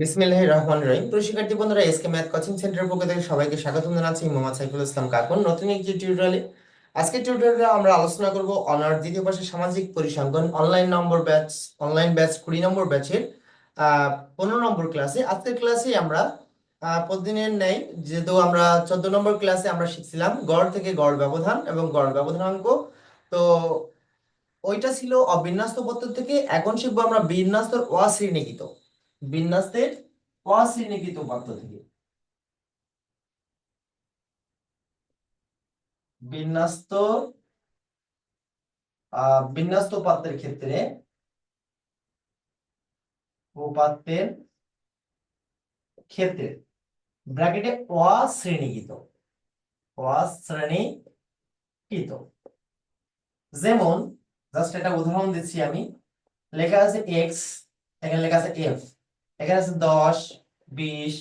বিসমিল্লাহির রহমানির রহিম। প্রিয় শিক্ষার্থী বন্ধুরা এসকে ম্যাথ কোচিং সেন্টারের পক্ষ থেকে সবাইকে স্বাগতম জানাচ্ছি। মোহাম্মদ সাইফুল ইসলাম কাকুন। নতুন একটি টিউটোরিয়ালে আজকের টিউটোরিয়ালে আমরা আলোচনা করব অনার দ্বিতীয় বর্ষের সামাজিক পরিসংখ্যান online number batch online batch কুড়ি নম্বর ব্যাচের পনেরো নম্বর ক্লাসে আজকের ক্লাসে আমরা প্রতিদিনের ন্যায় যেহেতু আমরা চোদ্দ নম্বর ক্লাসে আমরা শিখছিলাম, গড় থেকে গড় ব্যবধান এবং গড় ব্যবধানাঙ্ক তো ওইটা ছিল অবিন্যস্ত পদ্ধতি থেকে। এখন শিখব আমরা বিন্যস্তর অশ্রেণীকৃত। বিন্যস্তের অশ্রেণীকৃত উপাত্ত থেকে। বিন্যস্ত বিন্যস্ত উপাত্তের ক্ষেত্রে উপাত্তের ক্ষেত্রে ব্র্যাকেটে অশ্রেণীকৃত অশ্রেণীকৃত। যেমন জাস্ট একটা উদাহরণ দিচ্ছি আমি। লেখা আছে এক্স এখানে লেখা আছে এফ এখানে আছে দশ, বিশ,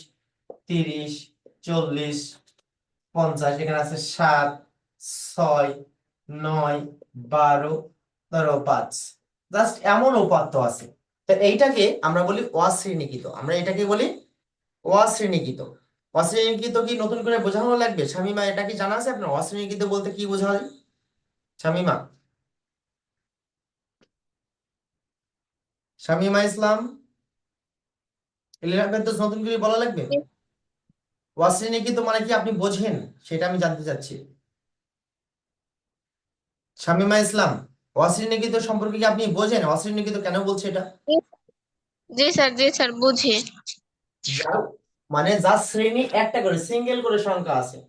তিরিশ, চল্লিশ, পঞ্চাশ, এখানে আছে সাত, ছয়, নয়, বারো ধরো পাঁচ। জাস্ট এমন উপাত্ত আছে। তো এইটাকে আমরা বলি অশ্রেণীকৃত। আমরা এটাকে বলি অশ্রেণীকৃত। অশ্রেণীকৃত কি নতুন করে বোঝানো লাগবে? শামিমা, এটা কি জানা আছে আপনার? অশ্রেণীকৃত বলতে কি বোঝায় শামিমা। শামিমা ইসলাম? এলিনা ফেরদৌস নতুন করে বলা লাগবে? অশ্রেণীকৃত মানে কি আপনি বোঝেন? সেটা আমি জানতে চাচ্ছি। শামিমা ইসলাম অশ্রেণীকৃত সম্পর্কে কি আপনি বোঝেন? অশ্রেণীকৃত কেন বলছে এটা? জি স্যার জি স্যার বুঝি। মানে যার শ্রেণি একটা করে সিঙ্গেল করে সংখ্যা আছে।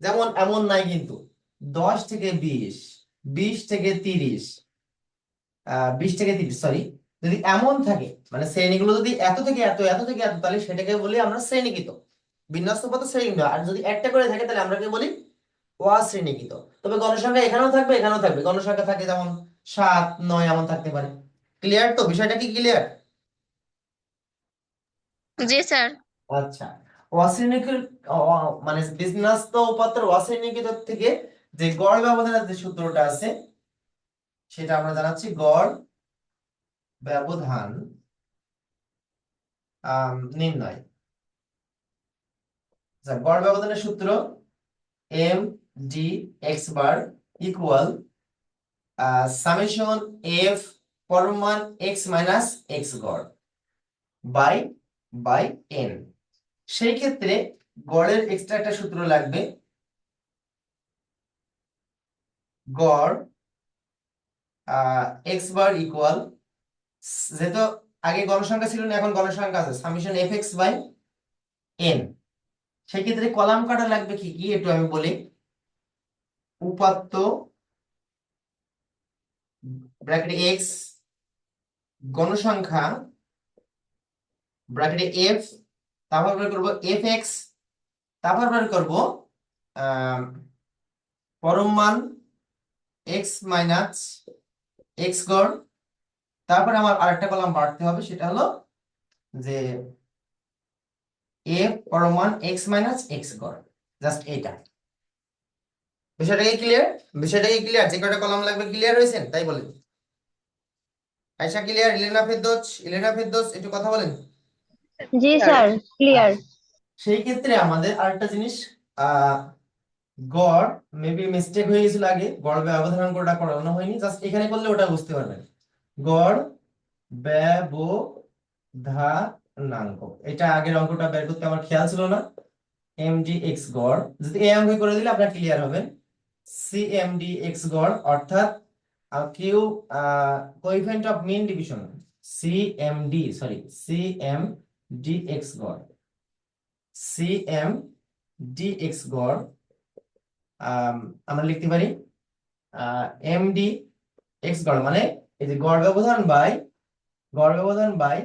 যেমন এমন নাই কিন্তু। দশ থেকে বিশ বিশ থেকে তিরিশ আহ বিশ থেকে তিরিশ সরি যদি এমন থাকে মানে শ্রেণীগুলো যদি এত থেকে এত এত থেকে এত তাহলে সেটাকে বলি আমরা শ্রেণীকৃত। বিন্যস্ত পদ শ্রেণীকৃত। আর যদি একটা করে থাকে তাহলে আমরা কি বলি অশ্রেণীকৃত। তবে গণসংখ্যা এখানেও থাকবে এখানেও থাকবে। গণসংখ্যা থাকে যেমন সাত নয় এমন থাকতে পারে। ক্লিয়ার তো? বিষয়টা কি ক্লিয়ার জি স্যার। আচ্ছা। অশ্রেণীকৃত মানে বিন্যস্ত উপাত্তের অশ্রেণীকৃত থেকে যে গড় ব্যবধানের যে সূত্রটা আছে সেটা আমরা জানাচ্ছি গড় ব্যবধান নির্ণয়। গড় ব্যবধানের সূত্র M D X bar equal summation F পরমান X minus X গড় বাই বাই এন সেই ক্ষেত্রে গড়ের এক্সট্রা একটা সূত্র লাগবে গড় এক্স বার ইকুয়াল যেহেতু আগে গণসংখ্যা ছিল না, এখন গণসংখ্যা আছে। Summation F X by N সেই ক্ষেত্রে কলাম কাটা লাগবে কি? কি একটু আমি বলি। উপাত্ত ব্র্যাকেটে এক্স গণসংখ্যা ব্র্যাকেটে এফ তারপর বের করব এফ এক্স তারপর বের করব পরম মান এক্স মাইনাস এক্স গড় তারপর আমার আরেকটা কলাম বাড়তে হবে সেটা হলো যে এফ পরম মান এক্স মাইনাস এক্স গড় জাস্ট এইটা। বিষয়টা কি ক্লিয়ার বিষয়টা কি ক্লিয়ার যে কয়টা কলাম লাগবে ক্লিয়ার হয়েছেন তাই বলেন। আয়শা ক্লিয়ার ইলেনা ফেরদৌস? ইলেনা ফেরদৌস একটু কথা বলেন। জি স্যার ক্লিয়ার সেই ক্ষেত্রে আমাদের আরেকটা জিনিস আহ গড় মেবি মিস্টেক হয়ে গেছিল আগে গড় ব্যবধানাঙ্কটা করানো হয়নি জাস্ট এখানে করলে ওটা বুঝতে পারবেন। গড়, ব্যবধানাঙ্ক। এটা আগের অঙ্কটা বের করতে আমার খেয়াল ছিল না। এমডি এক্স গড়। যদি এই অঙ্ক করে দিলে আপনার ক্লিয়ার হবেন সিএমডি এক্স গড়, অর্থাৎ Q coefficient of mean division CMD sorry CMD X গড়। সিএম ডি এক্স গড় আমরা লিখতে পারি এম ডি এক্স গড়। মানে এই যে গড় ব্যবধান বাই গড় ব্যবধান বাই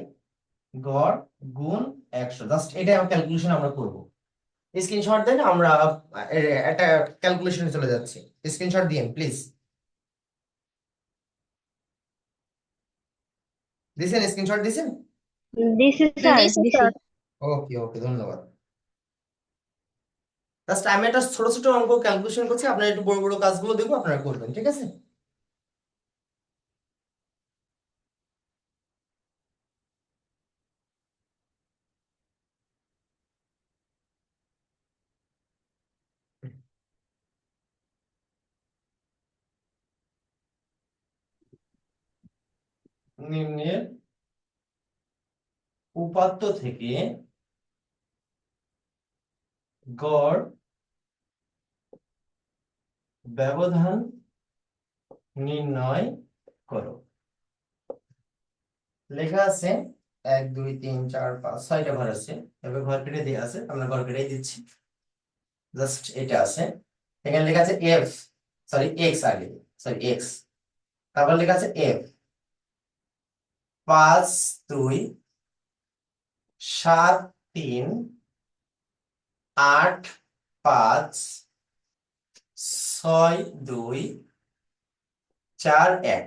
গড় গুণ একশো। জাস্ট এটা ক্যালকুলেশন আমরা করব। স্ক্রিনশট দেন আমরা একটা ক্যালকুলেশনে চলে যাচ্ছি। স্ক্রিনশট দিন প্লিজ দিছেন স্ক্রিনশট দিছেন। ওকে ওকে ধন্যবাদ। জাস্ট আমি একটা ছোট ছোট অঙ্ক ক্যালকুলেশন করছি আপনারা একটু বড় বড় কাজগুলো দেবো আপনারা করবেন ঠিক আছে? নিম্নের উপাত্ত থেকে গড় ব্যবধান নির্ণয় করো। লেখা আছে এক, দুই, তিন, চার, পাঁচ, ছয়টা ঘর আছে। এভাবে ঘর কেটে দিয়ে আছে। আমরা ঘর কেটেই দিচ্ছি। জাস্ট এটা আছে। এখানে লেখা আছে এফ, সরি, এক্স আগে, সরি, এক্স। তারপর লেখা আছে এফ। পাঁচ, দুই, সাত, তিন, আট, পাঁচ, ছয়, দুই, চার, এক।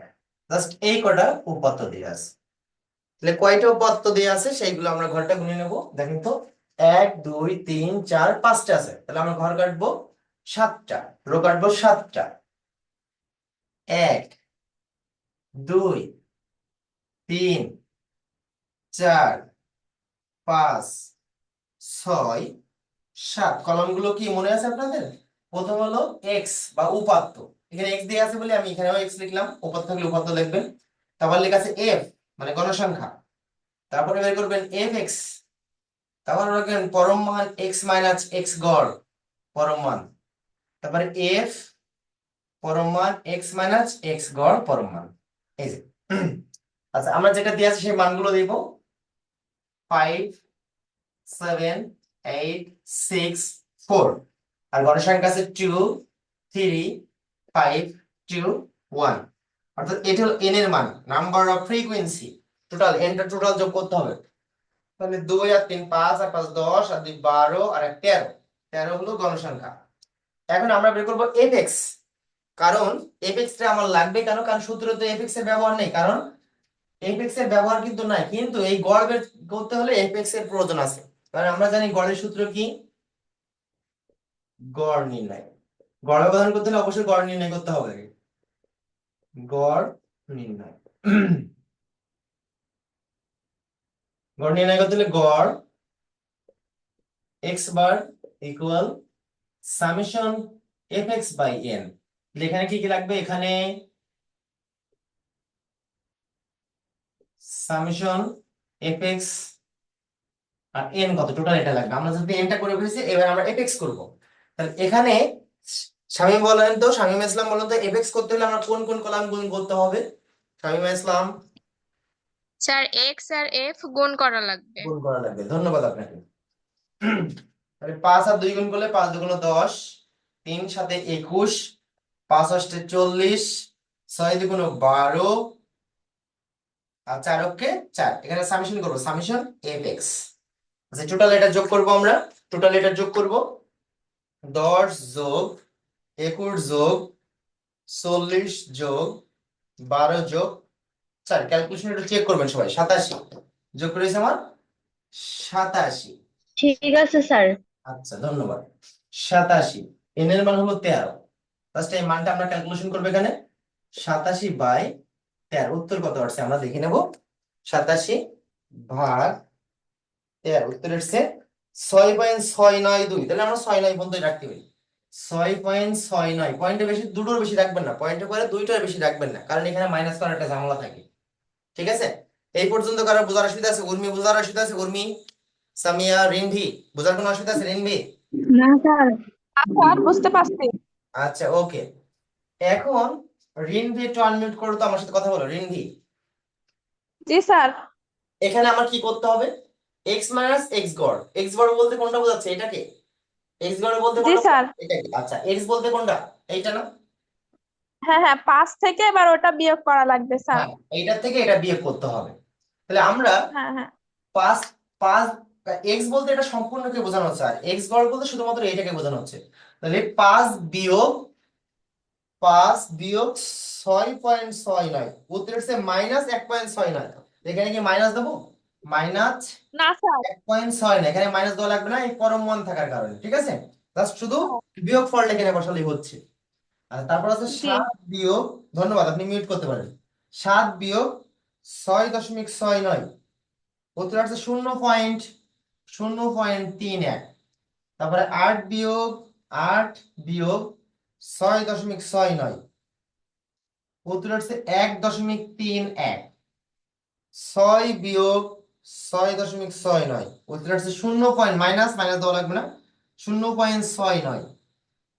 জাস্ট এই কটা উপাত্ত দিয়ে আছে। তাহলে কয়টা উপাত্ত দিয়ে আছে সেইগুলো আমরা ঘরটা গুনে নেব। দেখেন তো, এক, দুই, তিন, চার, পাঁচটা আছে। তাহলে আমরা ঘর কাটবো সাতটা, রো কাটবো সাতটা। এক, দুই তিন, চার, পাঁচ, ছয়, সাত। কলমগুলো কি মনে আছে আপনাদের? প্রথম হলো এক্স বা উপাত্ত। এখানে এক্স দিয়ে আছে বলে আমি এখানেও এক্স লিখলাম। উপাত্ত থাকলে উপাত্ত লিখবেন। তারপর লেখা আছে এফ মানে গণসংখ্যা। তারপরে বের করবেন এফ এক্স তারপর রাখবেন পরম মান এক্স মাইনাস এক্স গড়, পরম মান। তারপরে এফ পরম মান এক্স মাইনাস এক্স গড়, পরম মান। এই যে। আচ্ছা আমরা যেটা দিয়ে আছে সেই মানগুলো দিব five seven eight six four আর গণসংখ্যা আছে two three five two one অর্থাৎ এটা হলো এন এর মান নাম্বার অফ ফ্রিকোয়েন্সি টোটাল এনটা টোটাল যোগ করতে হবে। তাহলে দুই আর তিন, পাঁচ আর পাঁচ, দশ, আর দুই, বারো, আর এক, তেরো। তেরো হলো গণসংখ্যা এখন আমরা বের করব এফ এক্স কারণ এফ এক্স টা আমার লাগবে কেন? কারণ সূত্রতে এফ এক্সের ব্যবহার নেই। কারণ এফ এর ব্যবহার কিন্তু নাই, কিন্তু এই গড় বের করতে হলে এফ এর প্রয়োজন আছে। কারণ আমরা জানি গড়ের সূত্র কি? গড় নির্ণয়। গড় ব্যবধান করতে হলে অবশ্যই গড় নির্ণয় করতে হবে। গড় নির্ণয়। গড় নির্ণয় করতে হলে গড় X bar equal summation F X by N এখানে কি কি লাগবে? এখানে সামেশন এফ এক্স আর এন কত? টোটাল এটা লাগবে। আমরা যদি এনটা করে ফেলেছি এবার আমরা এফ এক্স করব। তাহলে এখানে শামীম বলেন তো শামীম ইসলাম বলেন তো এফ এক্স করতে হলে আমরা কোন কোন কলাম গুণ করতে হবে? শামীম ইসলাম। স্যার এক্স আর এফ গুণ করা লাগবে। গুণ করা লাগবে। ধন্যবাদ আপনাকে। তাহলে পাঁচ আর দুই গুণ করলে পাঁচ দুগুণ দশ তিন সাথে একুশ পাঁচ অষ্টে চল্লিশ ছয় দুগুণ বারো চার অক্ষে চার। এখানে সামেশন করব। সামেশন এফ এক্স আচ্ছা টোটাল এটা যোগ করব আমরা। টোটাল এটা যোগ করব। দশ যোগ একুশ যোগ চল্লিশ যোগ বারো যোগ চার। ক্যালকুলেশন এটা চেক করবেন সবাই। সাতাশি। যোগ করেছে আমার সাতাশি। ঠিক আছে স্যার। আচ্ছা ধন্যবাদ। সাতাশি। এন এর মান হলো তেরো। ফার্স্ট এই মানটা আমরা ক্যালকুলেশন করব এখানে। সাতাশি বাই তেরো উত্তর কত আসছে? আমরা দেখে নেব। সাতাশি ভাগ তেরো উত্তর এসছে ছয় পয়েন্ট ছয় নয় দুই। তাহলে আমরা ছয় নয় পর্যন্ত রাখতে পারি। ছয় পয়েন্ট ছয় নয়। পয়েন্টের বেশি দুটোর বেশি রাখবেন না। পয়েন্টের পরে দুইটার বেশি রাখবেন না। কারণ এখানে মাইনাস করার একটা ঝামেলা থাকে। ঠিক আছে? এই পর্যন্ত কারও বোঝার অসুবিধা আছে? উর্মি বোঝার অসুবিধা আছে? উর্মি সামিয়া রিনভি বোঝার কোনো অসুবিধা আছে? রিনভি না স্যার। স্যার বুঝতে পারছি। আচ্ছা ওকে এখন রিনভি একটু আনমিউট করো তো আমার সাথে কথা বলো রিনভি। জি স্যার। এখানে আমার কি করতে হবে? এক্স মাইনাস এক্স গড়। এক্স গড় বলতে কোনটা বোঝাচ্ছে? এটাকে? এক্স গড় বলতে জি স্যার। এটাকে। আচ্ছা এক্স বলতে কোনটা? এইটা না? হ্যাঁ হ্যাঁ পাঁচ থেকে এবার ওটা বিয়োগ করা লাগবে স্যার। হ্যাঁ এইটার থেকে এটা বিয়োগ করতে হবে। তাহলে আমরা হ্যাঁ হ্যাঁ। পাঁচ পাঁচ এক্স বলতে এটা সম্পূর্ণকে বোঝানো হচ্ছে আর এক্স গড় বলতে শুধুমাত্র এটাকে বোঝানো হচ্ছে। তাহলে পাঁচ বিয়োগ পাঁচ বিয়োগ ছয় পয়েন্ট ছয় নয়। উত্তর হচ্ছে মাইনাস এক পয়েন্ট ছয় নয়। এখানে কি মাইনাস দেবো? মাইনাস না স্যার এক পয়েন্ট ছয় না এখানে মাইনাস দেওয়া লাগবে না এই পরম মান থাকার কারণে ঠিক আছে? জাস্ট শুধু বিয়োগ ফল এখানে বসালেই হচ্ছে। আর তারপর আছে সাত বিয়োগ ধন্যবাদ আপনি মিউট করতে পারেন। সাত বিয়োগ ছয় দশমিক ছয় নয়। উত্তর আসছে শূন্য পয়েন্ট শূন্য পয়েন্ট তিন এক। তারপরে আট বিয়োগ আট বিয়োগ ছয় দশমিক ছয় নয়। উত্তর হচ্ছে এক দশমিক তিন এক। ছয় বিয়োগ ছয় দশমিক ছয় নয়। উত্তর হচ্ছে শূন্য পয়েন্ট মাইনাস মাইনাস দেওয়া লাগবে না। শূন্য পয়েন্ট ছয় নয়।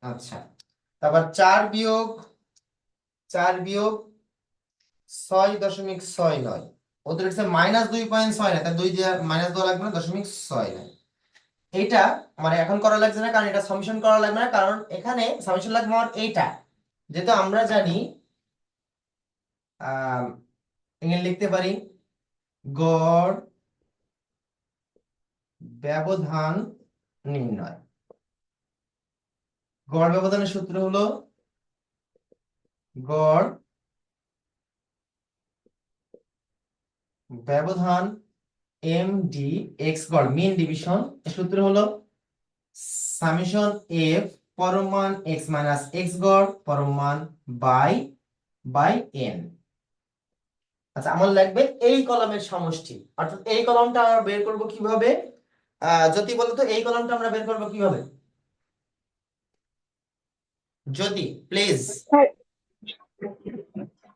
আচ্ছা তারপর চার বিয়োগ চার বিয়োগ ছয় দশমিক ছয় নয়। ওদের হচ্ছে মাইনাস দুই পয়েন্ট ছয় নয় তার দুই দিয়ে মাইনাস দেওয়া লাগবে না, দশমিক ছয় নয়। এইটা মানে এখন করা লাগছে না, কারণ এটা সামেশন করা লাগবে না, কারণ এখানে সামেশন লাগবে আমার এইটা। যেহেতু আমরা জানি এখানে লিখতে পারি, গড় ব্যবধান নির্ণয়। গড় ব্যবধানের সূত্র হলো গড় ব্যবধান এম ডি এক্স গড় মিন ডিভিশন সূত্র হলো সামেশন এফ পরম মান এক্স মাইনাস এক্স গড় পরম মান বাই বাই এন আচ্ছা আমার লাগবে এই কলামের সমষ্টি। অর্থাৎ এই কলামটা আমরা বের করব কীভাবে? যদি বলতো এই কলামটা আমরা বের করব কীভাবে? যদি প্লিজ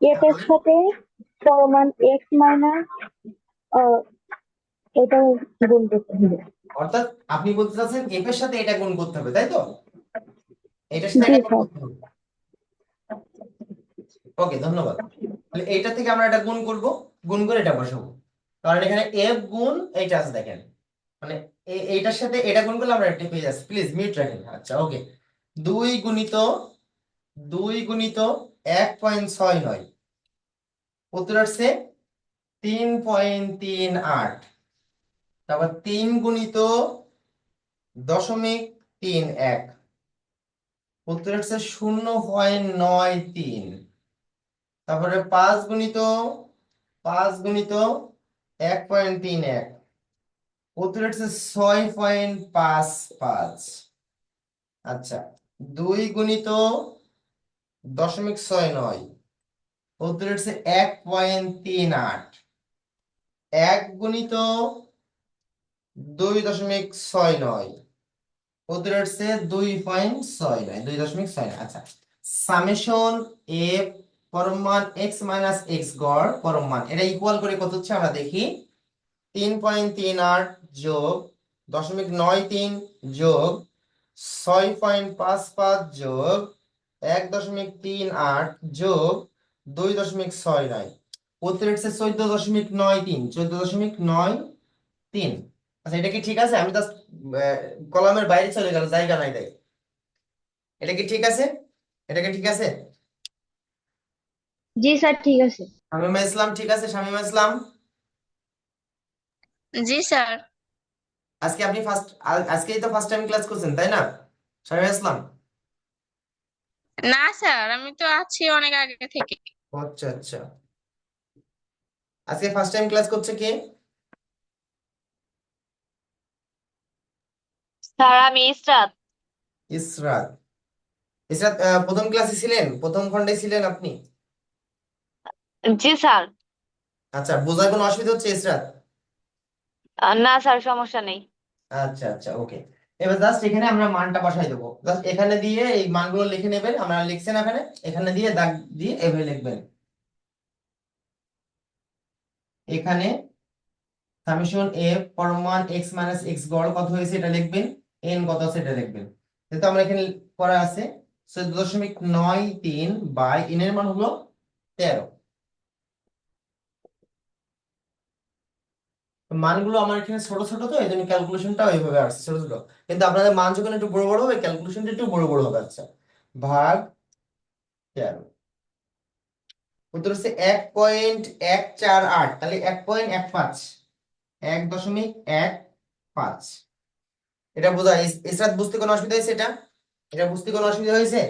এর সাথে সমান এক্স মাইনাস এটা গুণ করতে হবে অর্থাৎ আপনি বলতে চাচ্ছেন এফ এর সাথে এটা গুণ করতে হবে তাই তো? এটার সাথে এটা গুণ করতে হবে। ওকে ধন্যবাদ। তাহলে এইটা থেকে আমরা এটা গুণ করব গুণ করে এটা বসাবো। কারণ এখানে এফ গুণ এইটা আছে দেখেন। মানে এইটার সাথে এটা গুণ করলে আমরা এটা পেয়ে যাচ্ছি। প্লিজ মিউট রাখেন। আচ্ছা ওকে দুই গুণিত দুই গুণিত এক পয়েন্ট ছয় নয়। উত্তর আসছে তিন পয়েন্ট তিন আট। তারপর তিন গুণিত দশমিক তিন এক। উত্তর হচ্ছে শূন্য পয়েন্ট নয় তিন। তারপরে পাঁচ গুণিত পাঁচ গুণিত এক পয়েন্ট তিন এক। উত্তর হচ্ছে ছয় পয়েন্ট পাঁচ পাঁচ। আচ্ছা দুই গুণিত দশমিক ছয় নয়। উত্তর হচ্ছে এক পয়েন্ট তিন আট। এক গুণিত দুই দশমিক ছয় নয়। হচ্ছে দুই পয়েন্ট ছয় নয়, দুই দশমিক ছয় নয়। আচ্ছা সামেশন এ পরম মান এক্স মাইনাস এক্স গড় পরম মান, এটা ইকুয়াল করে কত হচ্ছে আমরা দেখি? তিন পয়েন্ট তিন আট যোগ দশমিক নয় তিন যোগ ছয় পয়েন্ট পাঁচ পাঁচ যোগ এক দশমিক তিন আট যোগ দুই দশমিক ছয় নয় হচ্ছে চোদ্দ দশমিক নয় তিন, চোদ্দ দশমিক নয় তিন। আচ্ছা এটা কি ঠিক আছে? আমি জাস্ট কলামের বাইরে চলে গেল জায়গা নাই তাই। এটা কি ঠিক আছে? এটা কি ঠিক আছে? জি স্যার ঠিক আছে। শামীমা ইসলাম ঠিক আছে? শামীমা ইসলাম? জি স্যার। আজকে আপনি ফার্স্ট আজকেই তো ফার্স্ট টাইম ক্লাস করছেন তাই না? শামীমা ইসলাম? না স্যার আমি তো আছি অনেক আগে থেকে। আচ্ছা আচ্ছা। আজকে ফার্স্ট টাইম ক্লাস করছে কে? স্যার আমি ইসরাত। ইসরাত। ইসরাত প্রথম ক্লাসে ছিলেন? প্রথম খণ্ডে ছিলেন আপনি? জি স্যার। আচ্ছা বোঝার কোনো অসুবিধা হচ্ছে ইসরাত? না স্যার সমস্যা নেই। আচ্ছা আচ্ছা ওকে। এবার জাস্ট এখানে আমরা মানটা বসাই দেবো। জাস্ট এখানে দিয়ে এই মানগুলো লিখে নেবেন আমরা লিখছেন এখানে। এখানে দিয়ে দাগ দিয়ে এভাবে লিখবেন। এখানে সামেশন এফ পরম মান এক্স মাইনাস এক্স গড় কত হয়েছে এটা লিখবেন। এন কত আছে এটা দেখবেন। যেহেতু আমরা এখানে করা আছে, চোদ্দ দশমিক নয় তিন বাই এন এর মান হলো তেরো। মানগুলো আমার এখানে ছোট ছোট তো, এই জন্য ক্যালকুলেশনটা ওইভাবে আসছে, ছোট ছোট। কিন্তু আপনাদের মান যখন একটু বড় বড় হবে ক্যালকুলেশনটা একটু বড় বড় হবে আচ্ছা। ভাগ তেরো। উত্তর হচ্ছে এক পয়েন্ট এক চার আট, তাহলে এক পয়েন্ট এক পাঁচ। এক দশমিক এক পাঁচ। এটা বোঝা ইসরাত বুঝতে কোনো অসুবিধা হয়েছে এটা? এটা বুঝতে কোনো অসুবিধা হয়েছে?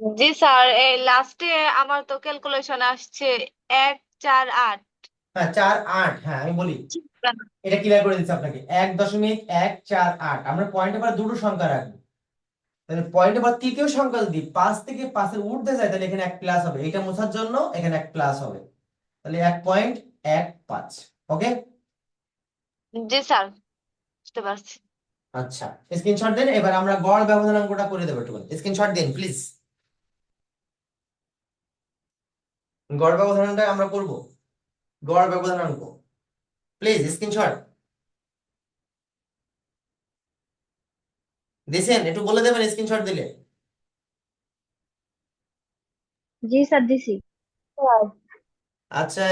জি স্যার এই লাস্টে আমার তো ক্যালকুলেশন আসছে এক চার আট। হ্যাঁ চার আট হ্যাঁ আমি বলি। এটা ক্লিয়ার করে দিচ্ছি আপনাকে। এক দশমিক এক চার আট। আমরা পয়েন্টের পর দুটো সংখ্যা রাখব। তাহলে পয়েন্টের পর তৃতীয় সংখ্যা যদি পাঁচ থেকে পাঁচের ঊর্ধ্বে যায় তাহলে এখানে এক প্লাস হবে। এটা মোছার জন্য এখানে এক প্লাস হবে। তাহলে এক পয়েন্ট এক পাঁচ ওকে জি স্যার। বুঝতে পারছি। আচ্ছা স্ক্রিনশট দেন এবার আমরা গড় ব্যবধান অঙ্কটা করে দেবো একটু স্ক্রিনশট দিন প্লিজ গড় ব্যবধানটা আমরা করব। গড় ব্যবধানাঙ্ক প্লিজ স্ক্রিনশট দিছেন? একটু বলে দেবেন স্ক্রিনশট দিলে। জি স্যার দিছি। আচ্ছা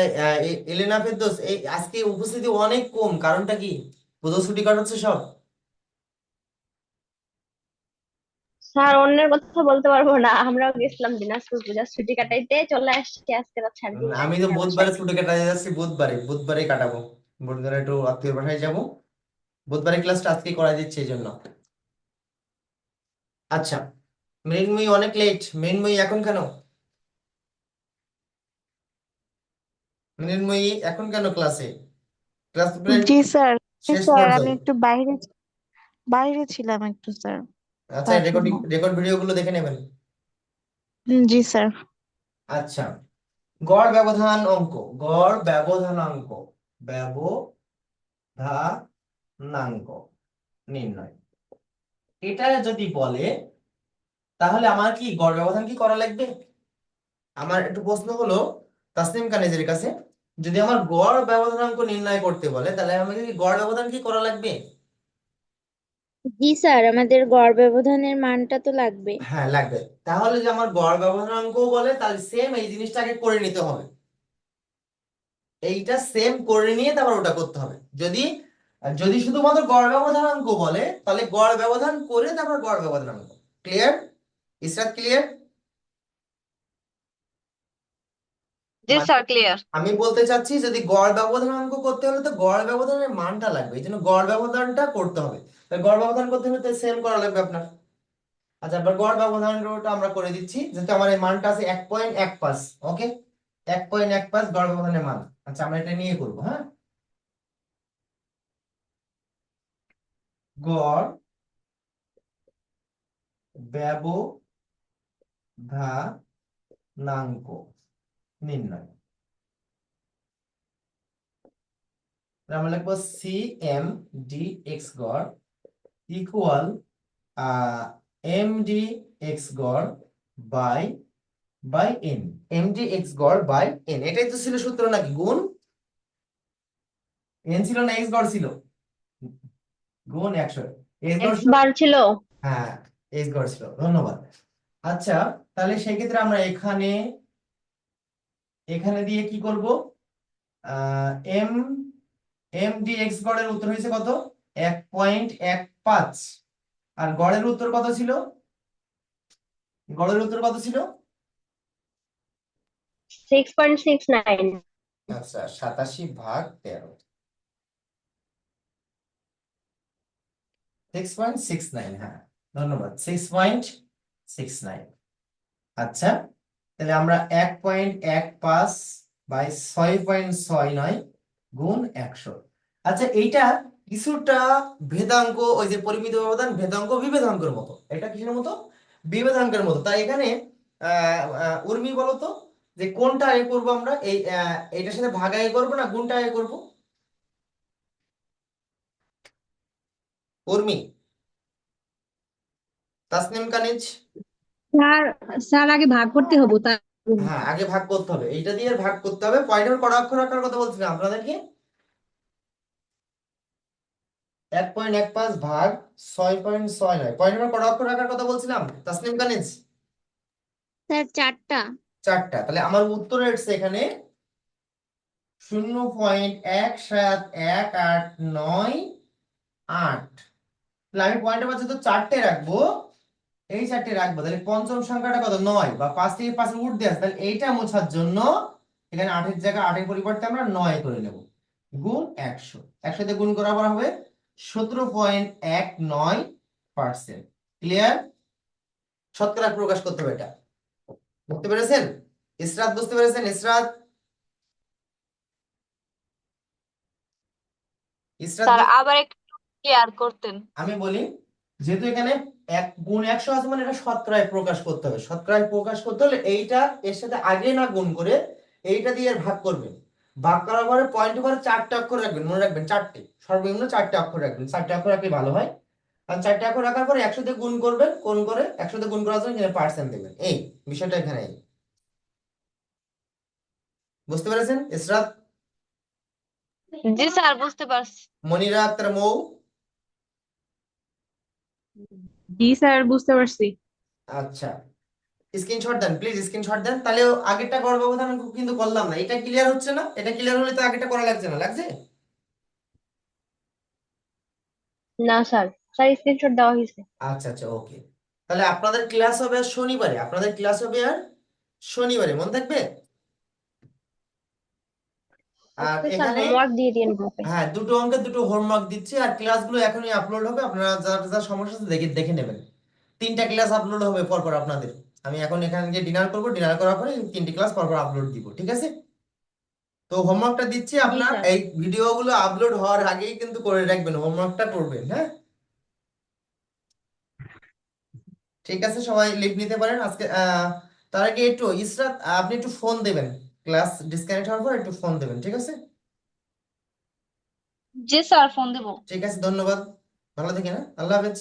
এলেনা ফেরদৌস এই আজকে উপস্থিতি অনেক কম কারণটা কি? কোথাও ছুটি কাটাচ্ছে সব? স্যার অন্যের কথা বলতে পারব না। আমরাও গেছিলাম দিনাজপুর পূজা ছুটি কাটাইতে। চলে আসছি আজকে রাত সাড়ে আমি তো বুধবারে। ছুটি কাটাতে যাচ্ছি বুধবারে। বুধবারে কাটাবো। বুধবারে একটু আত্মীয় বাসায় যাব। বুধবারে ক্লাসটা আজকে করাই দিচ্ছি এই জন্য। আচ্ছা মৃন্ময়ী অনেক লেট মৃন্ময়ী এখন কেন? মৃন্ময়ী এখন কেন ক্লাসে ক্লাস প্রায় জি স্যার। স্যার আমি একটু বাইরে বাইরে ছিলাম একটু স্যার আচ্ছা রেকর্ডিং। রেকর্ড ভিডিওগুলো দেখে নেবেন? জি স্যার আচ্ছা। গড় ব্যবধান অঙ্ক গড় ব্যবধানাঙ্ক ব্যবধানাঙ্ক নির্ণয়। এটা যদি বলে তাহলে আমার কি গড় ব্যবধান কি করা লাগবে? আমার একটু প্রশ্ন হলো তাসনিম কানিজের কাছে। যদি আমার গড় ব্যবধানাঙ্ক নির্ণয় করতে বলে তাহলে আমাকে কি গড় ব্যবধান কি করা লাগবে? জি স্যার আমাদের গড় ব্যবধানের মানটা তো লাগবে। হ্যাঁ লাগবে। তাহলে যে আমার গড় ব্যবধানাঙ্ক বলে তাহলে সেম এই জিনিসটাকে করে নিতে হবে। এইটা সেম করে নিয়ে তারপর ওটা করতে হবে। যদি যদি শুধুমাত্র গড় ব্যবধানাঙ্ক বলে তাহলে গড় ব্যবধান করে তারপর গড় ব্যবধানাঙ্ক। ক্লিয়ার ইসরাত ক্লিয়ার জি মানে- স্যার ক্লিয়ার আমি বলতে চাচ্ছি যদি গড় ব্যবধান অঙ্ক করতে হলে তো গড় ব্যবধানের মানটা লাগবে। এই জন্য গড় ব্যবধানটা করতে হবে। তাহলে গড় ব্যবধান করতে হলে তো সেম করা লাগবে আপনার। আচ্ছা এবার গড় ব্যবধানটা আমরা করে দিচ্ছি। যেহেতু আমার এই মানটা আছে এক পয়েন্ট এক পাঁচ ওকে এক পয়েন্ট এক পাঁচ গড় ব্যবধানের মান। আচ্ছা আমরা এটা নিয়ে করব হ্যাঁ? গড় ব্যবধানাঙ্ক। নির্ণয়। আমরা লিখব সি এম ডি এক্স গড় ইকুয়াল এম ডি এক্স গড় by by N M D X গড় বাই এন এটাই তো ছিল সূত্র নাকি গুণ? এন ছিল না এক্স গড় ছিল? গুণ একশো। ছিল। হ্যাঁ এক্স গড় ছিল। ধন্যবাদ। আচ্ছা তাহলে সেক্ষেত্রে আমরা এখানে এখানে দিয়ে কি করব? এম এম ডি এক্স গড়ের উত্তর হয়েছে কত? এক পয়েন্ট এক পাঁচ। আর গড়ের উত্তর কত ছিল? গড়ের উত্তর কত ছিল? আচ্ছা সাতাশি ভাগ তেরো। সিক্স পয়েন্ট সিক্স নাইন হ্যাঁ ধন্যবাদ। সিক্স পয়েন্ট সিক্স নাইন আচ্ছা তাহলে আমরা এক পয়েন্ট এক পাঁচ বাই ছয় পয়েন্ট ছয় নয় গুণ একশো। আচ্ছা এইটা কিছুটা ভেদাঙ্ক ওই যে পরিমিত ব্যবধান ভেদাঙ্ক বিভেদাঙ্কের মতো। এটা কিসের মতো? বিভেদাঙ্কের মতো। তাই এখানে আহ উর্মি বলতো যে কোনটা আগে করব আমরা? এই আহ, এইটার সাথে ভাগ আগে করব না গুণটা আগে করব? উর্মি। তাসনিম কানিজ। স্যার স্যার আগে ভাগ করতে হবে তার হ্যাঁ আগে ভাগ করতে হবে। এইটা দিয়ে ভাগ করতে হবে। পয়েন্টের কটা অক্ষর রাখার কথা বলছিলাম আপনাদেরকে। এক পয়েন্ট এক পাঁচ ভাগ ছয় পয়েন্ট ছয় নয়। পয়েন্টের কটা অক্ষর রাখার কথা বলছিলাম? তাসনিম কানিজ? স্যার চারটা। চারটা। তাহলে আমার উত্তর এসছে এখানে শূন্য পয়েন্ট এক সাত এক আট নয় আট। তাহলে আমি পয়েন্টের পাশে তো চারটে রাখব। এই চারটে রাখব তাহলে পঞ্চম সংখ্যাটা কত? নয়। বা পাঁচ থেকে পাঁচে উঠতে আসে তাহলে এইটা মোছার জন্য এখানে আটের জায়গায় আটের পরিবর্তে আমরা নয় করে নেব। গুণ একশো। একসাথে গুণ করা হবে সতেরো পয়েন্ট এক নয় পার্সেন্ট ক্লিয়ার শতকরা প্রকাশ করতে হবে এটা। বুঝতে পেরেছেন? ইসরাত বুঝতে পেরেছেন? ইসরাত? ইসরাত আবার একটু ক্লিয়ার করতেন। আমি বলি যেহেতু এখানে এক গুণ একশো আছে মানে এটা শতকরায় প্রকাশ করতে হবে। শতকরায় প্রকাশ করতে হলে এইটা এর সাথে আগে না গুণ করে এইটা দিয়ে ভাগ করবেন ভাগ করার পরে পয়েন্ট পরে চারটে অক্ষর রাখবেন মনে রাখবেন চারটে। সর্বনিম্ন চারটে অক্ষর রাখবেন। চারটে অক্ষর রাখলে ভালো হয়। কারণ চারটে অক্ষর রাখার পরে একসাথে গুণ করবেন কোন করে একসাথে গুণ করার জন্য এখানে পার্সেন্ট দেবেন। এই বিষয়টা এখানে এই। বুঝতে পেরেছেন? ইসরাত? জি স্যার বুঝতে পারছি। মনিরা আক্তার মৌ? জি স্যার বুঝতে পারছি। আচ্ছা। স্ক্রিনশট দেন প্লিজ স্ক্রিনশট দেন। তাহলে আগেরটা গড় ব্যবধান কিন্তু করলাম না। এটা ক্লিয়ার হচ্ছে না? এটা ক্লিয়ার হলে তো আগেরটা করা লাগছে না লাগছে? না স্যার স্যার স্ক্রিনশট দেওয়া হয়েছে। আচ্ছা আচ্ছা ওকে তাহলে আপনাদের ক্লাস হবে আর শনিবারে। আপনাদের ক্লাস হবে আর শনিবারে মনে থাকবে? আর এখানে হোমওয়ার্ক দিয়ে দিন হ্যাঁ দুটো অঙ্কের দুটো হোমওয়ার্ক দিচ্ছি আর ক্লাসগুলো এখনই আপলোড হবে আপনারা যার যার সমস্যা আছে দেখে দেখে নেবেন। তিনটা ক্লাস আপলোড হবে পরপর আপনাদের। আমি এখন এখানে গিয়ে ডিনার করব ডিনার করার পরে তিনটি ক্লাস পরপর আপলোড দিব ঠিক আছে? তো হোমওয়ার্কটা দিচ্ছি আপনার। এই ভিডিওগুলো আপলোড হওয়ার আগেই কিন্তু করে রাখবেন হোমওয়ার্কটা করবেন হ্যাঁ? ঠিক আছে সবাই লিভ নিতে পারেন। আজকে আহ, তার আগে একটু ইসরাত আপনি একটু ফোন দেবেন। ক্লাস ডিসকানেক্ট হওয়ার পর একটু ফোন দেবেন ঠিক আছে? জি স্যার ফোন দেব। ঠিক আছে ধন্যবাদ। ভালো থাকেন না আল্লাহ হাফেজ।